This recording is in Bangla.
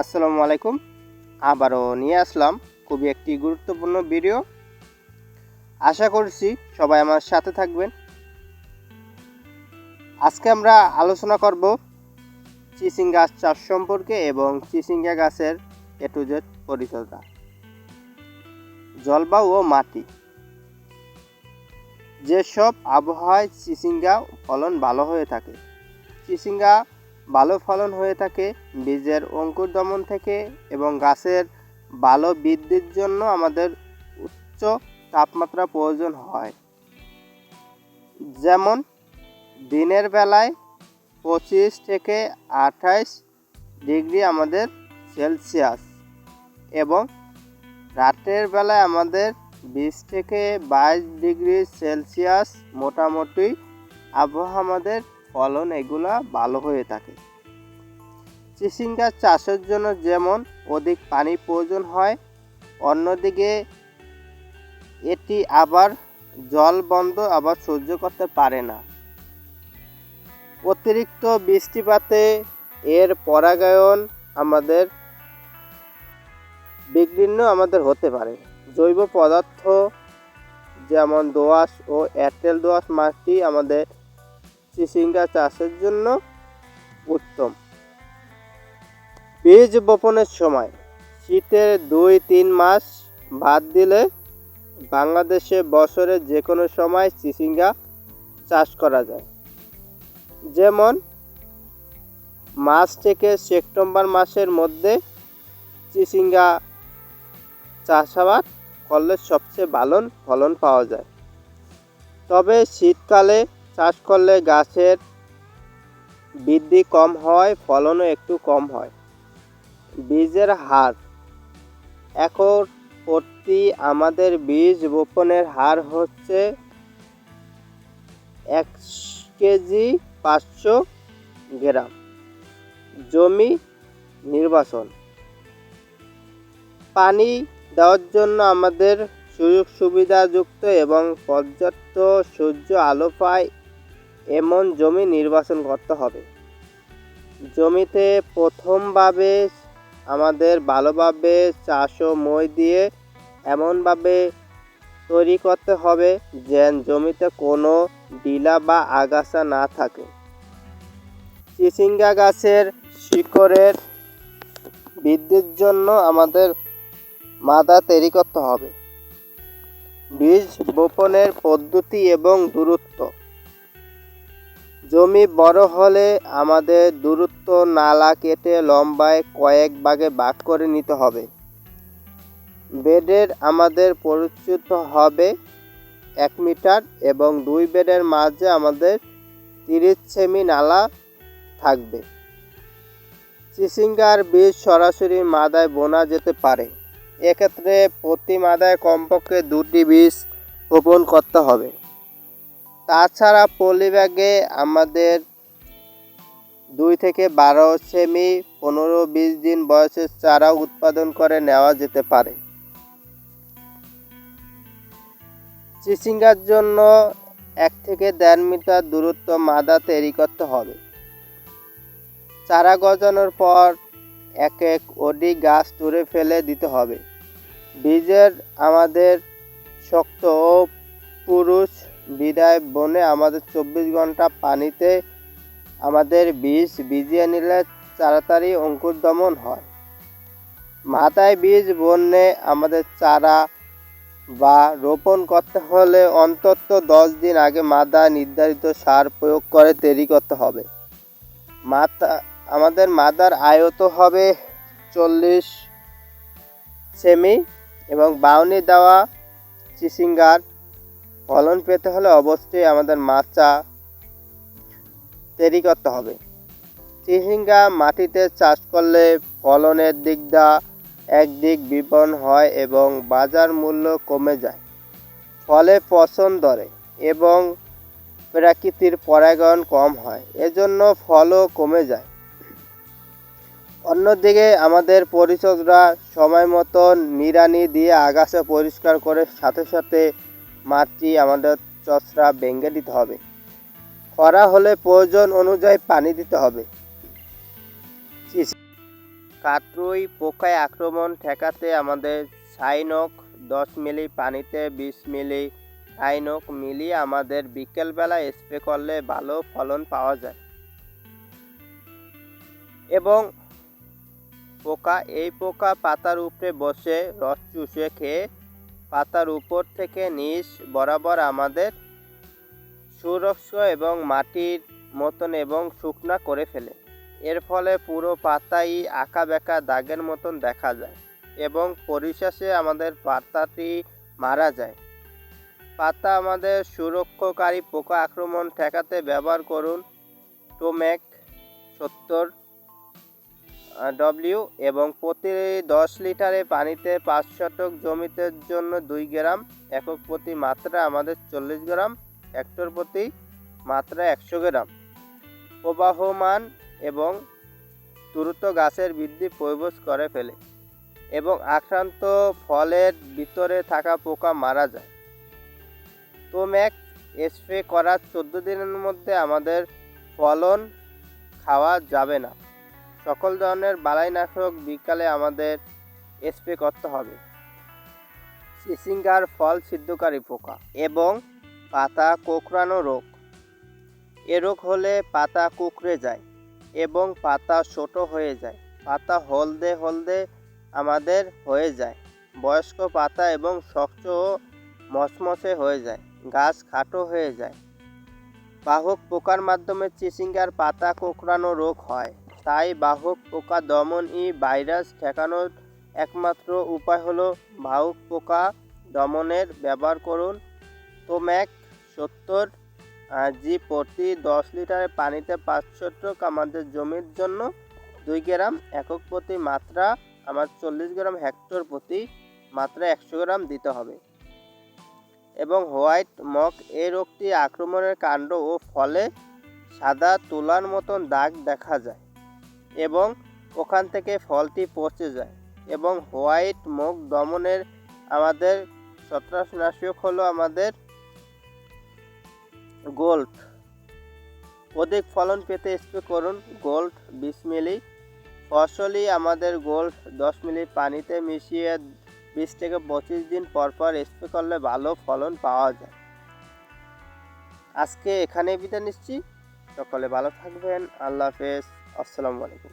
আসসালামু আলাইকুম। আবারও নিয়ে আসলাম খুবই একটি গুরুত্বপূর্ণ ভিডিও। আশা করছি সবাই আমার সাথে থাকবেন। আজকে আমরা আলোচনা করব চিচিং গাছ চাষ সম্পর্কে এবং চিচিঙ্গা গাছের এ টু জেড পরিচর্যা জলবায়ু ও মাটি। যেসব আবহাওয়ায় চিচিঙ্গা ফলন ভালো হয়ে থাকে, চিচিঙ্গা ভালো ফলন হয়ে থাকে, বীজের অঙ্কুর দমন থেকে এবং গাছের ভালো বৃদ্ধির জন্য আমাদের উচ্চ তাপমাত্রা প্রয়োজন হয়। যেমন, দিনের বেলায় পঁচিশ থেকে আঠাইশ ডিগ্রি আমাদের সেলসিয়াস এবং রাতের বেলায় আমাদের বিশ থেকে বাইশ ডিগ্রি সেলসিয়াস মোটামুটি আবহাওয়া আমাদের ফলন এগুলা ভালো হয়ে থাকে। চিচিং গাছ চাষের জন্য যেমন অধিক পানি প্রয়োজন হয়, অন্যদিকে এটি আবার জল বন্ধ আবার সহ্য করতে পারে না। অতিরিক্ত বৃষ্টিপাতে এর পরাগায়ন আমাদের বিঘ্নিন্ন আমাদের হতে পারে। জৈব পদার্থ যেমন দোআঁশ ও এঁটেল দোআঁশ মাটি আমাদের চিচিঙ্গা চাষের জন্য উত্তম। বীজ বপনের সময় শীতের দুই তিন মাস বাদ দিলে বাংলাদেশে বছরের যে কোনো সময় চিচিঙ্গা চাষ করা যায়। যেমন, মার্চ থেকে সেপ্টেম্বর মাসের মধ্যে চিচিঙ্গা চাষাবাদ করলে সবচেয়ে ভালো ফলন পাওয়া যায়। তবে শীতকালে চাষ করলে গাছের বৃদ্ধি কম হয়, ফলনও একটু কম হয়। বীজের হার, এখন প্রতি আমাদের বীজ বপনের হার হচ্ছে এক কেজি পাঁচশো গ্রাম। জমি নির্বাচন, পানি দেওয়ার জন্য আমাদের সুযোগ সুবিধাযুক্ত এবং পর্যাপ্ত সূর্য আলো পায় এমন জমি নির্বাচন করতে হবে। জমিতে প্রথমভাবে আমাদের ভালোভাবে চাষ ও মই দিয়ে এমনভাবে তৈরি করতে হবে যেন জমিতে কোনো ডিলা বা আগাছা না থাকে। চিচিঙ্গা গাছের শিকড়ের বৃদ্ধির জন্য আমাদের মাদা তৈরি করতে হবে। বীজ বপনের পদ্ধতি এবং দূরত্ব। জমি বড় হলে আমাদের দূরত্ব নালা কেটে লম্বায় কয়েক ভাগে ভাগ করে নিতে হবে। বেডের আমাদের পরিচিত হবে এক মিটার এবং দুই বেডের মাঝে আমাদের তিরিশ সেমি নালা থাকবে। চিচিঙ্গার বীজ সরাসরি মাদায় বোনা যেতে পারে। এক্ষেত্রে প্রতি মাদায় কমপক্ষে দুটি বীজ বপন করতে হবে। তাছাড়া পলি ব্যাগে আমাদের দুই থেকে বারো সেমি, পনেরো, বিশ দিন বয়সের চারা উৎপাদন করে নেওয়া যেতে পারে। চিচিঙ্গার জন্য এক থেকে দেড় মিটার দূরত্ব মাদা তৈরি করতে হবে। চারা গজানোর পর এক এক ওডি গাছ তুলে ফেলে দিতে হবে। বীজের আমাদের শক্ত ও পুরুষ বিদায় বনে আমাদের চব্বিশ ঘণ্টা পানিতে আমাদের বীজ ভিজিয়ে নিলে তাড়াতাড়ি অঙ্কুর দমন হয়। মাথায় বীজ বনে আমাদের চারা বা রোপণ করতে হলে অন্তত দশ দিন আগে মাদা নির্ধারিত সার প্রয়োগ করে তৈরি করতে হবে। মাথা, আমাদের মাদার আয়ত হবে চল্লিশ সেমি এবং বাউনি দেওয়া চিচিঙ্গার ফলন পেতে হলে অবশ্যই আমাদের মাচা তৈরি করতে হবে। চিহিঙ্গা মাটিতে চাষ করলে ফলনের দিক দিকটা একদিক বিপন্ন হয় এবং বাজার মূল্য কমে যায়। ফলে পচন ধরে এবং প্রাকৃতির পরাগায়ন কম হয়, এজন্য ফলও কমে যায়। অন্যদিকে আমাদের পরিচর্যা সময় মতো নিড়ানি দিয়ে আগাছা পরিষ্কার করে সাথে সাথে মাটি আমাদের চচড়া ভেঙে দিতে হবে। খরা হলে প্রয়োজন অনুযায়ী পানি দিতে হবে। কাটরুই পোকায় আক্রমণ ঠেকাতে আমাদের সাইনক দশ মিলি পানিতে বিশ মিলি সাইনক মিলিয়ে আমাদের বিকেলবেলা স্প্রে করলে ভালো ফলন পাওয়া যায়। এবং পোকা, এই পোকা পাতার উপরে বসে রস চুষে খেয়ে পাতার উপর থেকে নিচ বরাবর আমাদের সুরক্ষ এবং মাটির মতন এবং শুকনা করে ফেলে। এর ফলে পুরো পাতাই আঁকা বেঁকা দাগের মতন দেখা যায় এবং পরিশেষে আমাদের পাতাটি মারা যায়। পাতা আমাদের সুরক্ষাকারী পোকা আক্রমণ ঠেকাতে ব্যবহার করুন। টোমেক সত্তর ডব্লিউ এবং প্রতি দশ লিটারে পানিতে পাঁচ শতক জমিতে জন্য দুই গ্রাম একক প্রতি মাত্রা আমাদের চল্লিশ গ্রাম হেক্টর প্রতি মাত্রা একশো গ্রাম। প্রবাহমান এবং দ্রুত গাছের বৃদ্ধি প্রবেশ করে ফেলে এবং আক্রান্ত ফলের ভিতরে থাকা পোকা মারা যায়। তোম্যাক স্প্রে করার চোদ্দ দিনের মধ্যে আমাদের ফলন খাওয়া যাবে না। সকল ধরনের বালাইনাশক বিকালে আমাদের স্প্রে করতে হবে। সিসিঙ্গার ফল সিদ্ধকারী পোকা এবং পাতা কোঁকড়ানো রোগ। এ রোগ হলে পাতা কুকড়ে যায় এবং পাতা ছোট হয়ে যায়। পাতা হলদে হলদে আমাদের হয়ে যায়। বয়স্ক পাতা এবং শক্ত ও মসমসে হয়ে যায়। গাছ খাটো হয়ে যায়। বাহক পোকার মাধ্যমে চিচিঙ্গার পাতা কোঁকড়ানো রোগ হয়। তাই বাহক পোকা দমন ই ভাইরাস ঠেকানোর একমাত্র উপায় হলো বাহক পোকা দমনের ব্যবহার করুন। তোম্যাক সত্তর জি প্রতি দশ লিটার পানিতে পাঁচশো টক আমাদের জমির জন্য দুই গ্রাম একক প্রতি মাত্রা আমার চল্লিশ গ্রাম হেক্টর প্রতি মাত্রা একশো গ্রাম দিতে হবে। এবং হোয়াইট মক এই রোগটি আক্রমণের কাণ্ড ও ফলে সাদা তুলার মতন দাগ দেখা যায়। এবং ওখান থেকে ফলটি পচে যায় এবং হোয়াইট মুখ দমনের আমাদের ছত্রাকনাশক হলো আমাদের গোল্ড। অধিক ফলন পেতে স্প্রে করুন গোল্ড বিশ মিলি। ফসলই আমাদের গোল্ড দশ মিলি পানিতে মিশিয়ে বিশ থেকে পঁচিশ দিন পর পর স্প্রে করলে ভালো ফলন পাওয়া যায়। আজকে এখানে বিদায় নিচ্ছি। সকলে ভালো থাকবেন। আল্লাহ হাফেজ। আসসালামু আলাইকুম।